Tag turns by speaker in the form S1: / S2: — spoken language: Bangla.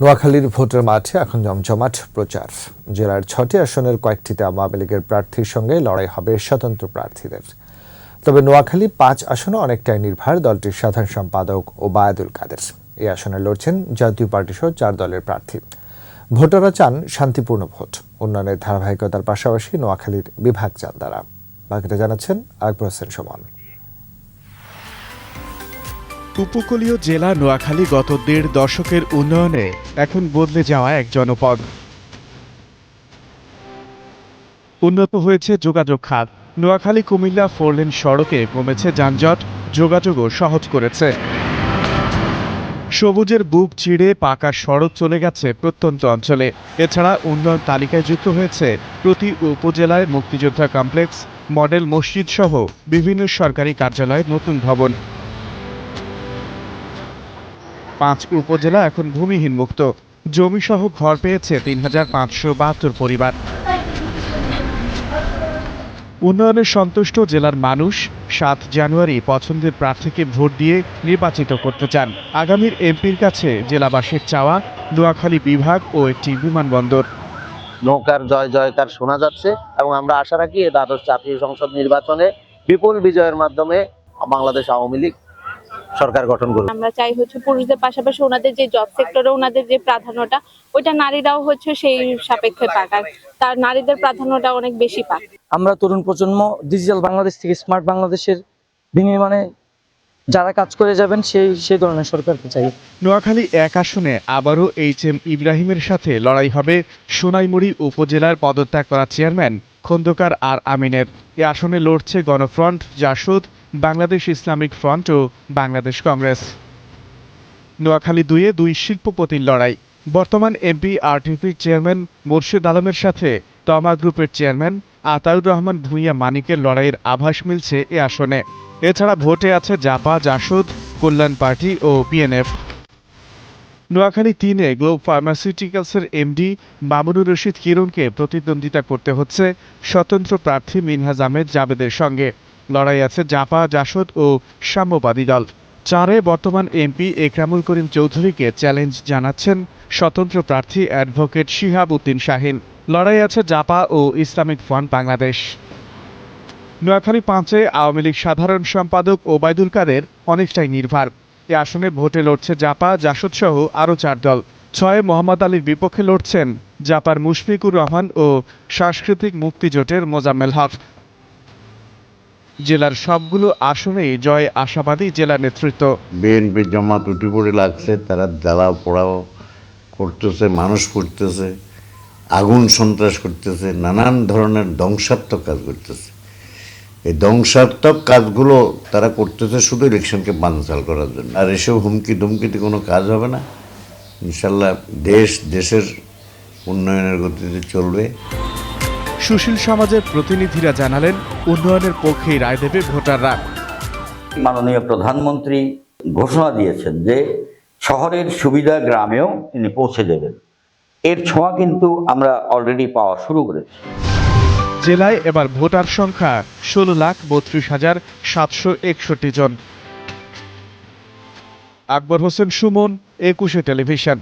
S1: নোয়াখালীর ভোটের মাঠে এখন জমজমাট প্রচার। জেলার ছটি আসনের কয়েকটিতে আওয়ামী লীগের প্রার্থীর সঙ্গে লড়াই হবে স্বতন্ত্র প্রার্থীদের। তবে নোয়াখালী পাঁচ আসনে অনেকটাই নির্ভর দলটির সাধারণ সম্পাদক ওবায়দুল কাদের। এই আসনে লড়ছেন জাতীয় পার্টি সহ চার দলের প্রার্থী। ভোটাররা চান শান্তিপূর্ণ ভোট। উন্নয়নের ধারাবাহিকতার পাশাপাশি নোয়াখালীর বিভাগ চান তারা। বাকিটা জানাচ্ছেন আকবর হোসেন সুমন।
S2: উপকূলীয় জেলা নোয়াখালী গত দেড় দশকের উন্নয়নে এখন বদলে যাওয়া এক জনপদ। উন্নত হয়েছে যোগাযোগ খাত। নোয়াখালী কুমিল্লা ফোরলেন সড়কে কমেছে যানজট, যোগাযোগও সহজ করেছে। সবুজের বুক চিড়ে পাকা সড়ক চলে গেছে প্রত্যন্ত অঞ্চলে। এছাড়া উন্নয়ন তালিকায় যুক্ত হয়েছে প্রতি উপজেলায় মুক্তিযোদ্ধা কমপ্লেক্স, মডেল মসজিদ সহ বিভিন্ন সরকারি কার্যালয়ের নতুন ভবন। পাঁচ উপজেলা এখন ভূমিহীন মুক্ত। জমিসহ ঘর পেয়েছে তিন হাজার পাঁচশো বাহাত্তর পরিবার। উন্নয়নে সন্তুষ্ট জেলার মানুষ সাত জানুয়ারি পছন্দের প্রার্থীকে ভোট দিয়ে নির্বাচিত করতে চান। আগামীর এমপির কাছে জেলাবাসীর চাওয়া নোয়াখালী বিভাগ ও একটি বিমানবন্দর।
S3: নৌকার জয় জয়কার শোনা যাচ্ছে এবং আমরা আশা রাখি দ্বাদশ জাতীয় সংসদ নির্বাচনে বিপুল বিজয়ের মাধ্যমে বাংলাদেশ আওয়ামী লীগ সরকার গঠন করবে
S4: আমরা চাই হচ্ছে পুরুষদের পাশাপাশি ওনাদের যে জব সেক্টরে ওনাদের যে প্রাধান্যটা ওইটা নারীরাও হচ্ছে সেই সাপেক্ষে পাক। আর তার নারীদের প্রাধান্যটা অনেক বেশি পাক।
S5: আমরা তরুণ প্রজন্ম ডিজিটাল বাংলাদেশ থেকে স্মার্ট বাংলাদেশের বিনির্মাণে যারা কাজ করে যাবেন সেই সেই ধরনের সরকারকে চাই।
S2: নোয়াখালী এক আসনে আবারও এইচ এম ইব্রাহিমের সাথে লড়াই হবে সোনাইমুড়ি উপজেলার পদত্যাগ করা চেয়ারম্যান খন্দকার আর আমিনের। এ আসনে লড়ছে গণফ্রন্ট জাসদ বাংলাদেশ ইসলামিক ফ্রন্ট ও বাংলাদেশ কংগ্রেস। নোয়াখালী দুইয়ে দুই শিল্পপতির লড়াই। বর্তমান এমপি আরটিপি চেয়ারম্যান মোর্শেদ আলমের সাথে তমা গ্রুপের চেয়ারম্যান আতাউর রহমান ভূঁইয়া মানিকের লড়াইয়ের আভাস মিলছে এ আসনে। এছাড়া ভোটে আছে জাপা, জাসদ, কল্যাণ পার্টি ও বিএনএফ নোয়াখালী তিনে গ্লোব ফার্মাসিউটিক্যালসের এমডি মামুনুর রশিদ কিরণকে প্রতিদ্বন্দ্বিতা করতে হচ্ছে স্বতন্ত্র প্রার্থী মিনহাজ আহমেদ জাবেদের সঙ্গে। লড়াই আছে জাপা জাসদ ও সাম্যবাদী দল। চারে বর্তমান এমপি একরামুল করিম চৌধুরীকে চ্যালেঞ্জ জানাচ্ছেন স্বতন্ত্র প্রার্থী অ্যাডভোকেট শিহাব উদ্দিন শাহিন। লড়াই আছে জাপা ও ইসলামিক ফ্রন্ট বাংলাদেশ। নোয়াখালী পাঁচে আওয়ামী লীগ সাধারণ সম্পাদক ওবায়দুল কাদের অনেকটাই নির্ভার। এ আসনে ভোটে লড়ছে জাপা, জাসদ সহ আরও চার দল। ছয়ে মোহাম্মদ আলীর বিপক্ষে লড়ছেন জাপার মুশফিকুর রহমান ও সাংস্কৃতিক মুক্তিজোটের মোজাম্মেল হক। জেলার সবগুলো আসনেই জয় আশাবাদী জেলা নেতৃত্ব।
S6: বিএনপি জমাত উঠে পড়ে লাগছে, তারা জ্বালাও পোড়াও করতেছে, মানুষ করতেছে, আগুন সন্ত্রাস করতেছে, নানান ধরনের ধ্বংসাত্মক কাজ করতেছে। এই ধ্বংসাত্মক কাজগুলো তারা করতেছে শুধু ইলেকশনকে বানচাল করার জন্য। আর এসব হুমকি ধুমকিতে কোনো কাজ হবে না। ইনশাল্লাহ দেশ, দেশের উন্নয়নের গতিতে চলবে।
S2: সুশীল সমাজের প্রতিনিধিরা জানালেন উন্নয়নের পক্ষেই রায় দেবে ভোটাররা
S7: মাননীয় প্রধানমন্ত্রী ঘোষণা দিয়েছেন যে শহরের সুবিধা গ্রামেও তিনি পৌঁছে দেবেন। এর ছোঁয়া কিন্তু আমরা অলরেডি পাওয়া শুরু করেছি।
S2: জেলায় এবার ভোটার সংখ্যা ষোলো লাখ বত্রিশ হাজার সাতশো একষট্টি জন। আকবর হোসেন সুমন একুশে টেলিভিশন।